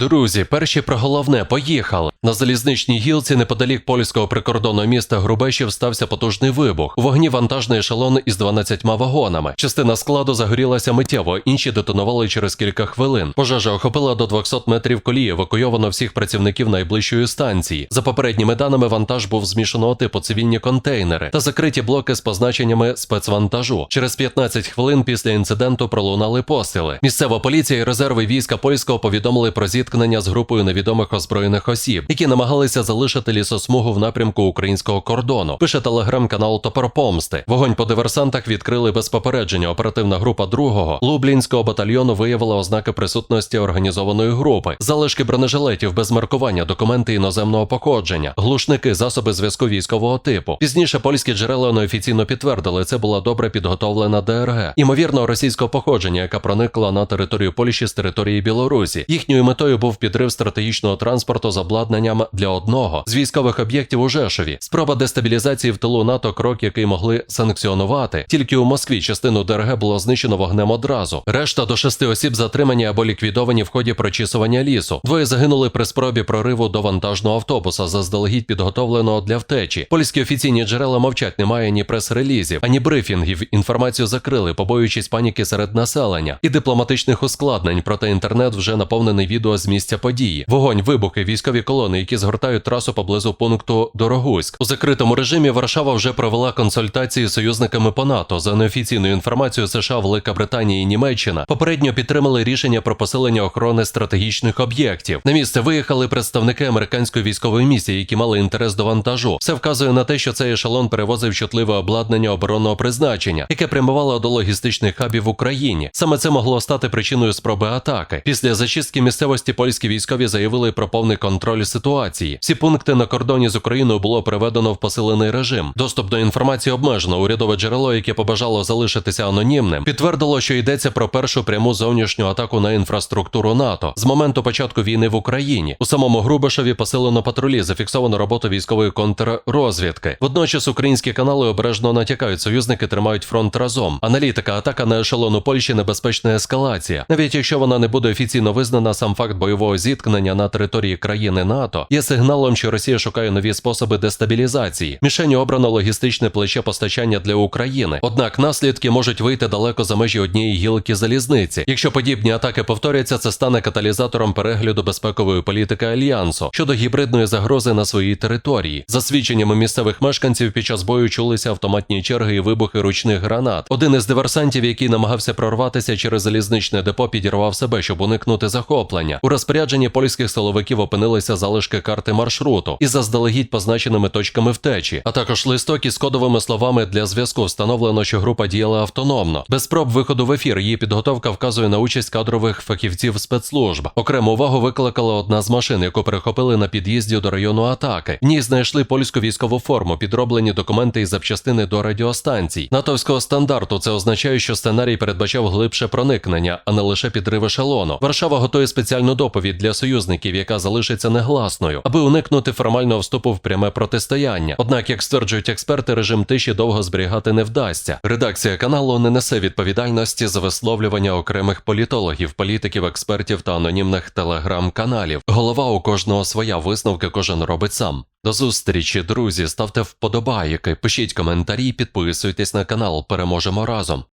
Друзі, перші про головне поїхали. На залізничній гілці неподалік польського прикордонного міста Грубешів стався потужний вибух. У вогні вантажний ешелон із 12 вагонами. Частина складу загорілася миттєво, інші детонували через кілька хвилин. Пожежа охопила до 200 метрів колії, евакуйовано всіх працівників найближчої станції. За попередніми даними, вантаж був змішаного типу цивільні контейнери та закриті блоки з позначеннями спецвантажу. Через 15 хвилин після інциденту пролунали постріли. Місцева поліція і резерви війська польського повідомили про зіткнення з групою невідомих озброєних осіб, які намагалися залишити лісосмугу в напрямку українського кордону. Пише телеграм-канал Топор Помсти. Вогонь по диверсантах відкрили без попередження. Оперативна група другого Лублінського батальйону виявила ознаки присутності організованої групи, залишки бронежилетів без маркування, документи іноземного походження, глушники, засоби зв'язку військового типу. Пізніше польські джерела неофіційно підтвердили, це була добре підготовлена ДРГ, ймовірно, російського походження, яка проникла на територію Польщі з території Білорусі. Їхньою метою був підрив стратегічного транспорту з обладнанням для одного з військових об'єктів у Жешові. Спроба дестабілізації в тилу НАТО, крок, який могли санкціонувати. Тільки у Москві частину ДРГ було знищено вогнем одразу. Решта до шести осіб затримані або ліквідовані в ході прочісування лісу. Двоє загинули при спробі прориву до вантажного автобуса, заздалегідь підготовленого для втечі. Польські офіційні джерела мовчать, немає ні прес-релізів, ані брифінгів. Інформацію закрили, побоюючись паніки серед населення і дипломатичних ускладнень. Проте інтернет вже наповнений відео з місця події. Вогонь, вибухи, військові колони, які згортають трасу поблизу пункту Дорогуськ. У закритому режимі Варшава вже провела консультації з союзниками по НАТО. За неофіційною інформацією, США, Велика Британія і Німеччина попередньо підтримали рішення про посилення охорони стратегічних об'єктів. На місце виїхали представники американської військової місії, які мали інтерес до вантажу. Все вказує на те, що цей ешелон перевозив чутливе обладнання оборонного призначення, яке прямувало до логістичних хабів в Україні. Саме це могло стати причиною спроби атаки. Після зачистки місцевості польські військові заявили про повний контроль ситуації. Всі пункти на кордоні з Україною було приведено в посилений режим. Доступ до інформації обмежено. Урядове джерело, яке побажало залишитися анонімним, підтвердило, що йдеться про першу пряму зовнішню атаку на інфраструктуру НАТО з моменту початку війни в Україні. У самому Грубишеві посилено патрулі, зафіксовано роботу військової контррозвідки. Водночас українські канали обережно натякають, союзники тримають фронт разом. Аналітика, атака на ешелон у Польщі небезпечна ескалація. Навіть якщо вона не буде офіційно визнана, сам факт бойового зіткнення на території країни НАТО є сигналом, що Росія шукає нові способи дестабілізації. Мішенью обрано логістичне плече постачання для України. Однак наслідки можуть вийти далеко за межі однієї гілки залізниці. Якщо подібні атаки повторяться, це стане каталізатором перегляду безпекової політики альянсу щодо гібридної загрози на своїй території. За свідченнями місцевих мешканців, під час бою чулися автоматні черги і вибухи ручних гранат. Один із диверсантів, який намагався прорватися через залізничне депо, підірвав себе, щоб уникнути захоплення. Розпорядженні польських силовиків опинилися залишки карти маршруту із заздалегідь позначеними точками втечі, а також листок із кодовими словами для зв'язку. Встановлено, що група діяла автономно. Без спроб виходу в ефір її підготовка вказує на участь кадрових фахівців спецслужб. Окрему увагу викликала одна з машин, яку перехопили на під'їзді до району атаки. В ній знайшли польську військову форму, підроблені документи і запчастини до радіостанцій. Натовського стандарту це означає, що сценарій передбачав глибше проникнення, а не лише підрив ешелону. Варшава готує спеціальну доповідь для союзників, яка залишиться негласною, аби уникнути формального вступу в пряме протистояння. Однак, як стверджують експерти, режим тиші довго зберігати не вдасться. Редакція каналу не несе відповідальності за висловлювання окремих політологів, політиків, експертів та анонімних телеграм-каналів. Голова у кожного своя висновки кожен робить сам. До зустрічі, друзі. Ставте вподобайки, пишіть коментарі, підписуйтесь на канал. Переможемо разом.